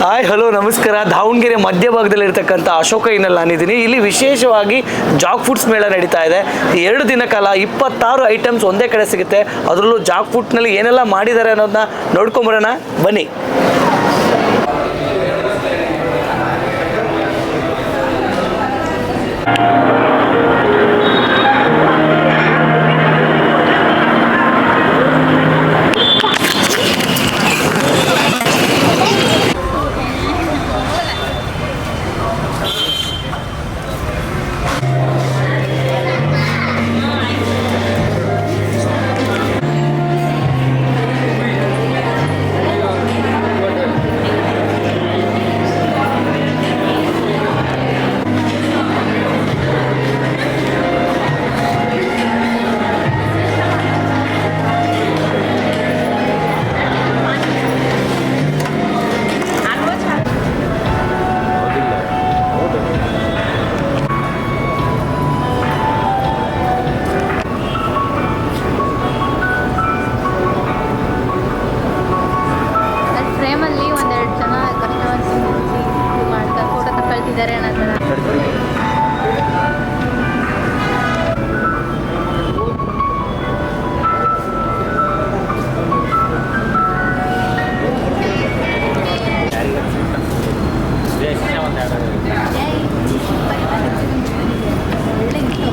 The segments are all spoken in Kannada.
ಹಾಯ್ ಹಲೋ ನಮಸ್ಕಾರ. ದಾವಣಗೆರೆ ಮಧ್ಯಭಾಗದಲ್ಲಿರ್ತಕ್ಕಂಥ ಅಶೋಕ ಇನ್ನಲ್ಲಿ ನಾನಿದ್ದೀನಿ. ಇಲ್ಲಿ ವಿಶೇಷವಾಗಿ ಜಾಕ್ ಫುಡ್ಸ್ ಮೇಳ ನಡೀತಾ ಇದೆ. ಎರಡು ದಿನ ಕಾಲ ಇಪ್ಪತ್ತಾರು ಐಟಮ್ಸ್ ಒಂದೇ ಕಡೆ ಸಿಗುತ್ತೆ. ಅದರಲ್ಲೂ ಜಾಕ್ ಫುಡ್ನಲ್ಲಿ ಏನೆಲ್ಲ ಮಾಡಿದ್ದಾರೆ ಅನ್ನೋದನ್ನ ನೋಡ್ಕೊಂಬರೋಣ. ಬನ್ನಿ.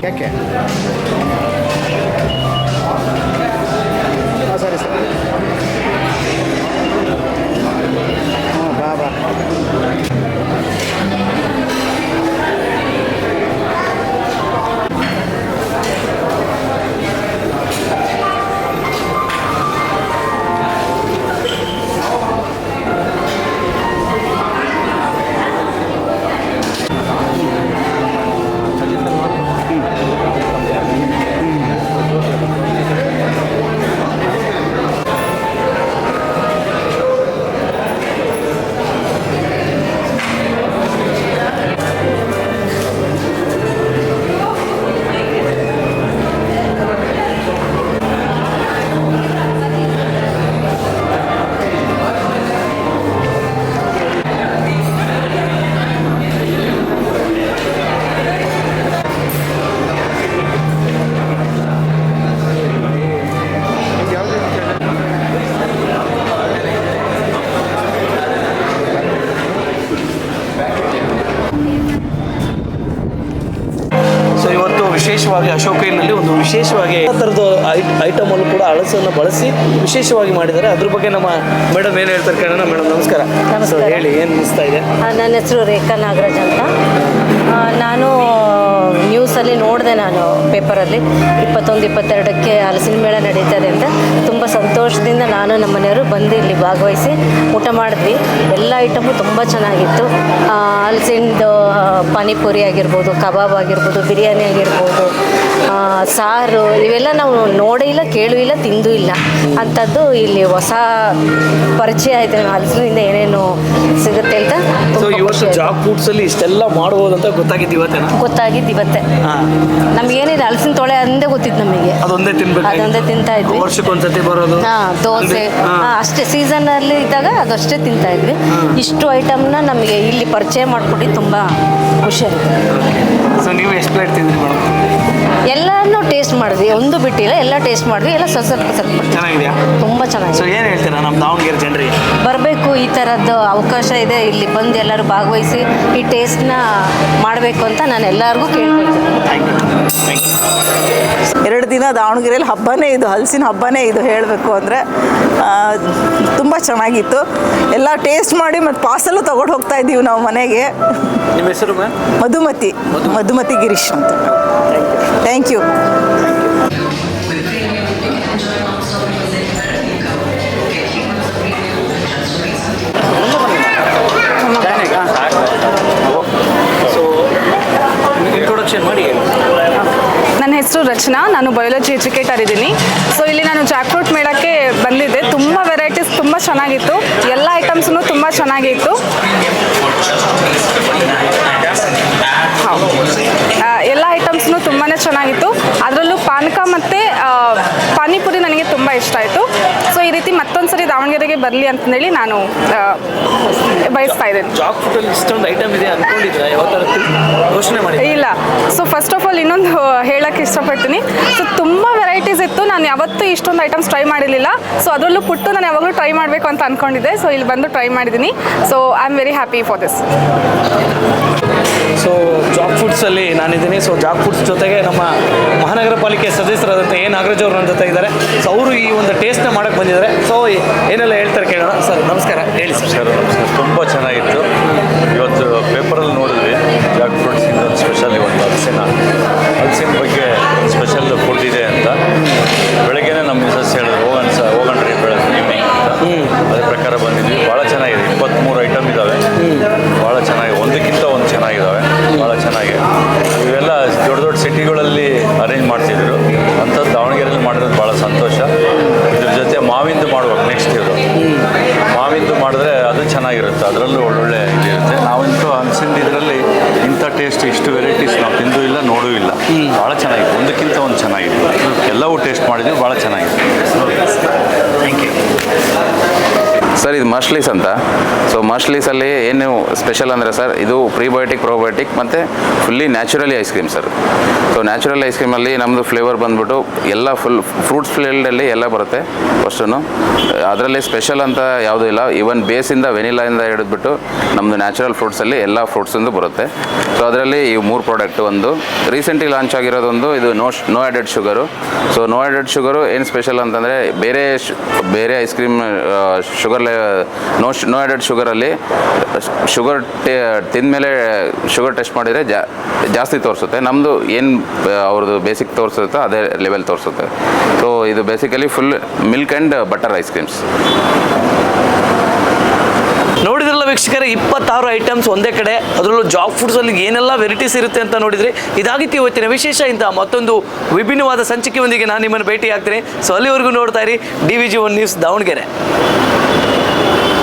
ಯಾಕೆ ಹಾಂ ವಿಶೇಷವಾಗಿ ಅಶೋಕನಲ್ಲಿ ಒಂದು ವಿಶೇಷವಾಗಿ ಥರದ ಐಟಮ್ ಐಟಮಲ್ಲೂ ಕೂಡ ಅಳಸನ್ನು ಬಳಸಿ ವಿಶೇಷವಾಗಿ ಮಾಡಿದ್ದಾರೆ. ಅದ್ರ ಬಗ್ಗೆ ನಮ್ಮ ಮೇಡಮ್ ಏನು ಹೇಳ್ತಾರೆ ಕಣ್ಣ ಮೇಡಮ್ ನಮಸ್ಕಾರ. ಹೇಳಿ ಏನು ಅನಿಸ್ತಾ ಇದೆ? ನನ್ನ ಹೆಸರು ರೇಖಾ ನಾಗರಾಜ್ ಅಂತ. ನಾನು ನ್ಯೂಸಲ್ಲಿ ನೋಡಿದೆ ನಾನು ಪೇಪರಲ್ಲಿ ಇಪ್ಪತ್ತೊಂದು ಇಪ್ಪತ್ತೆರಡಕ್ಕೆ ಹಲಸಿನ ಮೇಳ ನಡೀತದೆ ಅಂತ. ಸಂತೋಷದಿಂದ ನಾನು ನಮ್ಮ ಮನೆಯವರು ಬಂದು ಇಲ್ಲಿ ಭಾಗವಹಿಸಿ ಊಟ ಮಾಡಿದ್ವಿ. ಎಲ್ಲ ಐಟಮು ತುಂಬ ಚೆನ್ನಾಗಿತ್ತು. ಅಲ್ಸಿಂದು ಪಾನಿಪುರಿ ಆಗಿರ್ಬೋದು ಕಬಾಬ್ ಆಗಿರ್ಬೋದು ಬಿರಿಯಾನಿ ಆಗಿರ್ಬೋದು ಸಾರು ಇವೆಲ್ಲ ನಾವು ನೋಡೇ ಇಲ್ಲ ಕೇಳೂ ಇಲ್ಲ ತಿಂದೂ ಇಲ್ಲ. ಅಂಥದ್ದು ಇಲ್ಲಿ ಹೊಸ ಪರಿಚಯ ಆಯಿತು ಹಲಸಿನಿಂದ ಏನೇನು ಸಿಗುತ್ತೆ ಅಂತ. ಜಾಬ್ ಫುಡ್ಸ್ ಅಲ್ಲಿ ಇಷ್ಟೆಲ್ಲ ಮಾಡ್ಬೋದು ಅಂತ ಗೊತ್ತಾಗಿದ್ದು ಇವತ್ತೆ ಗೊತ್ತಾಗಿದ್ದು ಇವತ್ತೆ. ನಮ್ಗೇನಿದೆ ಹಲಸಿನ ತೊಳೆ ಅಂದೇ ಗೊತ್ತಿತ್ತು ನಮಗೆ. ಅದೊಂದೇ ತಿನ್ಬೇಕು. ಅದೊಂದೇ ತಿಂತಾ ಇದ್ವಿ. ವರ್ಷಕ್ಕೊಂದ್ಸತಿ ಬರೋದು. ಹಾ. ದೋಸೆ. ಹಾ. ಅಷ್ಟೇ ಸೀಸನ್ ಅಲ್ಲಿ ಇದ್ದಾಗ ಅದಷ್ಟೇ ತಿಂತಾ ಇದ್ವಿ. ಇಷ್ಟು ಐಟಮ್ನ ನಮಗೆ ಇಲ್ಲಿ ಪರಿಚಯ ಮಾಡಿಕೊಟ್ಟು ತುಂಬಾ ಖುಷಿ ಆಗುತ್ತೆ. ಸೊ ನೀವು ಎಷ್ಟು ಪ್ಲೇಟ್ ತಿಂದ್ರಿ ಮೇಡಮ್ ಟೇಸ್ಟ್ ಮಾಡಿದ್ವಿ. ಒಂದು ಬಿಟ್ಟಿಲ್ಲ ಎಲ್ಲ ಟೇಸ್ಟ್ ಮಾಡಿದ್ವಿ. ಎಲ್ಲ ಸ್ವಲ್ಪ ಸ್ವಲ್ಪ ಸ್ವಲ್ಪ ಚೆನ್ನಾಗಿದೆಯಾ? ತುಂಬ ಸೊ ಚೆನ್ನಾಗಿದೆ. ಏನು ಹೇಳ್ತೀರಾ ನಮ್ಮ ದಾವಣಗೆರೆ ಜನರಿಗೆ? ಬರಬೇಕು ಈ ಥರದ್ದು ಅವಕಾಶ ಇದೆ. ಇಲ್ಲಿ ಬಂದು ಎಲ್ಲರೂ ಭಾಗವಹಿಸಿ ಈ ಟೇಸ್ಟ್ನ ಮಾಡಬೇಕು ಅಂತ ನಾನು ಎಲ್ಲರಿಗೂ ಕೇಳ್ಕೊಳ್ತೀನಿ. ಥ್ಯಾಂಕ್ ಯು ಥ್ಯಾಂಕ್ ಯು ಎರಡು ದಿನ ದಾವಣಗೆರೆಯಲ್ಲಿ ಹಬ್ಬನೇ ಇದು ಹಲಸಿನ ಹಬ್ಬನೇ ಇದು ಹೇಳಬೇಕು ಅಂದರೆ ತುಂಬ ಚೆನ್ನಾಗಿತ್ತು. ಎಲ್ಲ ಟೇಸ್ಟ್ ಮಾಡಿ ಮತ್ತು ಪಾರ್ಸಲು ತೊಗೊಂಡು ಹೋಗ್ತಾ ಇದ್ದೀವಿ ನಾವು ಮನೆಗೆ. ನಿಮ್ಮ ಹೆಸರು ಮಧುಮತಿ ಮಧುಮತಿ. ಗಿರೀಶ್ ಅಂತ. ಥ್ಯಾಂಕ್ ಯು ನನ್ನ ಹೆಸರು ರಚನಾ, ನಾನು ಬಯಾಲಜಿ ಎಜುಕೇಟರ್ ಇದ್ದೀನಿ. ಸೊ ಇಲ್ಲಿ ನಾನು ಜಾಕ್ಫ್ರೂಟ್ ಮೇಳಕ್ಕೆ ಬಂದಿದ್ದೆ. ತುಂಬ ವೆರೈಟೀಸ್ ತುಂಬ ಚೆನ್ನಾಗಿತ್ತು. ಎಲ್ಲ ಐಟಮ್ಸೂ ತುಂಬ ಚೆನ್ನಾಗಿತ್ತು. ಎಲ್ಲ ಐಟಮ್ಸ್ನು ತುಂಬಾ ಚೆನ್ನಾಗಿತ್ತು. ಅದರಲ್ಲೂ ಪಾನಕ ಮತ್ತು ಪಾನಿಪುರಿ ನನಗೆ ತುಂಬ ಇಷ್ಟ ಆಯಿತು. ಸೊ ಈ ರೀತಿ ಮತ್ತೊಂದು ಸರಿ ಜೊತೆಗೆ ಬರಲಿ ಅಂತಂದೇಳಿ ನಾನು ಬಯಸ್ತಾ ಇದ್ದೇನೆ. ಜಾಕ್ ಫುಡಲ್ಲಿ ಇಷ್ಟೊಂದು ಐಟಮ್ ಇದೆ ಅನ್ಕೊಂಡಿದ್ರೆ ಯಾವತ್ತಾರ ಯೋಚನೆ ಮಾಡಿ ಇಲ್ಲ. ಸೊ ಫಸ್ಟ್ ಆಫ್ ಆಲ್ ಇನ್ನೊಂದು ಹೇಳಕ್ಕೆ ಇಷ್ಟಪಡ್ತೀನಿ. ಸೊ ತುಂಬ ವೆರೈಟೀಸ್ ಇತ್ತು. ನಾನು ಯಾವತ್ತೂ ಇಷ್ಟೊಂದು ಐಟಮ್ಸ್ ಟ್ರೈ ಮಾಡಿರಲಿಲ್ಲ. ಸೊ ಅದರಲ್ಲೂ ಪುಟ್ಟು ನಾನು ಯಾವಾಗಲೂ ಟ್ರೈ ಮಾಡಬೇಕು ಅಂತ ಅಂದ್ಕೊಂಡಿದ್ದೆ ಸೊ ಇಲ್ಲಿ ಬಂದು ಟ್ರೈ ಮಾಡಿದ್ದೀನಿ. So I am very happy for this so Jack ಫುಡ್ಸಲ್ಲಿ ನಾನಿದ್ದೀನಿ. ಸೊ ಜಾಕ್ ಫುಡ್ಸ್ ಜೊತೆಗೆ ನಮ್ಮ ಮಹಾನಗರ ಪಾಲಿಕೆ ಸದಸ್ಯರಾದಂಥ ಎ ನಾಗರಾಜ್ ಅವರು ನನ್ನ ಜೊತೆ ಇದ್ದಾರೆ. ಸೊ ಅವರು ಈ ಒಂದು ಟೇಸ್ಟ್ನ ಮಾಡಕ್ಕೆ ಬಂದಿದ್ದಾರೆ ಸೊ ಏನೆಲ್ಲ ಹೇಳ್ತಾರೆ ಕೇಳೋಣ ಸರ್ ನಮಸ್ಕಾರ ಹೇಳಿ ಸರ್ ಸರ್ ನಮಸ್ಕಾರ ತುಂಬ ಚೆನ್ನಾಗಿತ್ತು ಇವತ್ತು ಪೇಪರಲ್ಲಿ ನೋಡಿದ್ವಿ ಜಾಕ್ ಫ್ರೂಟ್ಸಿಂದ ಒಂದು ಸ್ಪೆಷಲ್ ಇವತ್ತು ಹಲಸಿನ ಹಲಸಿನ ಬಗ್ಗೆ ಸ್ಪೆಷಲ್ ಫುಡ್ ಇದೆ ಅಂತ ಬೆಳಗ್ಗೆನೇ ನಮ್ಮ ಮಿಸಸ್ ಹೇಳಿದ್ರು ಹೋಗೋಣ ಸರ್ ಹೋಗೋಣ್ರಿ ಬೆಳಗ್ಗೆ ಈವ್ನಿಂಗ್ ಅಂತ ಅದೇ ಪ್ರಕಾರ ಬಂದಿದ್ವಿ ಭಾಳ ಚೆನ್ನಾಗಿದೆ ಇಪ್ಪತ್ತ್ಮೂರು ಐಟಮ್ ಇದ್ದಾವೆ ಭಾಳ ಚೆನ್ನಾಗಿ ಒಂದಕ್ಕಿಂತ ಒಂದು ಚೆನ್ನಾಗಿದ್ದಾವೆ ಭಾಳ ಚೆನ್ನಾಗಿದೆ ಇವೆಲ್ಲ ದೊಡ್ಡ ದೊಡ್ಡ ಸಿಟಿಗಳಲ್ಲಿ ಅರೇಂಜ್ ಮಾಡ್ತಿದ್ರು ಅಂಥದ್ದು ದಾವಣಗೆರೆಯಲ್ಲಿ ಮಾಡಿರೋದು ಭಾಳ ಸಂತೋಷ ಇದ್ರ ಜೊತೆ ಮಾವಿಂದು ಮಾಡ್ಬೇಕು ನೆಕ್ಸ್ಟ್ ಇವರು ಮಾವಿಂದು ಮಾಡಿದ್ರೆ ಅದು ಚೆನ್ನಾಗಿರುತ್ತೆ ಅದರಲ್ಲೂ ಒಳ್ಳೊಳ್ಳೆ ಇದಿರುತ್ತೆ ನಾವಂತೂ ಹಲಸಿಂದ ಇದರಲ್ಲಿ ಇಂಥ ಟೇಸ್ಟ್ ಇಷ್ಟು ವೆರೈಟೀಸ್ ನಾವು ತಿಂದು ಇಲ್ಲ ನೋಡೂ ಇಲ್ಲ ಭಾಳ ಚೆನ್ನಾಗಿದೆ ಒಂದಕ್ಕಿಂತ ಒಂದು ಚೆನ್ನಾಗಿದೆ. ಎಲ್ಲವೂ ಟೇಸ್ಟ್ ಮಾಡಿದ್ವಿ ಭಾಳ ಚೆನ್ನಾಗಿದೆ. ಥ್ಯಾಂಕ್ ಯು ಸರ್, ಇದು ಮಶ್ಲೀಸ್ ಅಂತ. ಸೊ ಮಶ್ಲೀಸಲ್ಲಿ ಏನು ಸ್ಪೆಷಲ್ ಅಂದರೆ ಸರ್, ಇದು ಪ್ರೀಬಯೋಟಿಕ್ ಪ್ರೋಬಯೋಟಿಕ್ ಮತ್ತು fully naturally ice cream sir. So natural ice ಕ್ರೀಮಲ್ಲಿ ನಮ್ಮದು ಫ್ಲೇವರ್ ಬಂದ್ಬಿಟ್ಟು ಎಲ್ಲ ಫುಲ್ ಫ್ರೂಟ್ಸ್ ಫ್ಲೇಲ್ಡಲ್ಲಿ ಎಲ್ಲ ಬರುತ್ತೆ ಫಸ್ಟು ಅದರಲ್ಲಿ ಸ್ಪೆಷಲ್ ಅಂತ ಯಾವುದೂ ಇಲ್ಲ. ಈವನ್ ಬೇಸಿಂದ ವೆನಿಲಾಯಿಂದ ಹಿಡಿದ್ಬಿಟ್ಟು ನಮ್ಮದು ನ್ಯಾಚುರಲ್ ಫ್ರೂಟ್ಸಲ್ಲಿ ಎಲ್ಲ ಫ್ರೂಟ್ಸಿಂದು ಬರುತ್ತೆ. ಸೊ ಅದರಲ್ಲಿ ಈ ಮೂರು ಪ್ರಾಡಕ್ಟ್ ಒಂದು. ರೀಸೆಂಟ್ಲಿ ಲಾಂಚ್ ಆಗಿರೋದೊಂದು, ಇದು no no added sugar so no added sugar ಏನು ಸ್ಪೆಷಲ್ ಅಂತಂದರೆ ಬೇರೆ ಬೇರೆ ice cream sugar no no added ಶುಗರಲ್ಲಿ sugar ಟೇ ತಿಂದಮೇಲೆ ಶುಗರ್ ಟೆಸ್ಟ್ ಮಾಡಿದರೆ ಜಾಸ್ತಿ ತೋರಿಸುತ್ತೆ. ನಮ್ಮದು ಏನು ಅವ್ರದ್ದು ಬೇಸಿಕ್ ತೋರಿಸುತ್ತೋ ಅದೇ ಲೆವೆಲ್ ತೋರಿಸುತ್ತೆ. ಸೊ ಇದು basically full milk and butter ice creams ನೋಡಿದ್ರಲ್ಲ ವೀಕ್ಷಕರೇ, ಇಪ್ಪತ್ತಾರು ಐಟಮ್ಸ್ ಒಂದೇ ಕಡೆ, ಅದರಲ್ಲೂ ಜಾಕ್ ಫುಡ್ಸಲ್ಲಿ ಏನೆಲ್ಲ ವೆರೈಟೀಸ್ ಇರುತ್ತೆ ಅಂತ ನೋಡಿದ್ರಿ. ಇದಾಗಿತ್ತು ಇವತ್ತಿನ ವಿಶೇಷ ಇಂಥ ಮತ್ತೊಂದು ವಿಭಿನ್ನವಾದ ಸಂಚಿಕೆಯೊಂದಿಗೆ ನಾನು ನಿಮ್ಮನ್ನು ಭೇಟಿ ಆಗ್ತೀನಿ ಸೊ, ಅಲ್ಲಿವರೆಗೂ ನೋಡ್ತಾ ಇರಿ D V G one news Davanagere.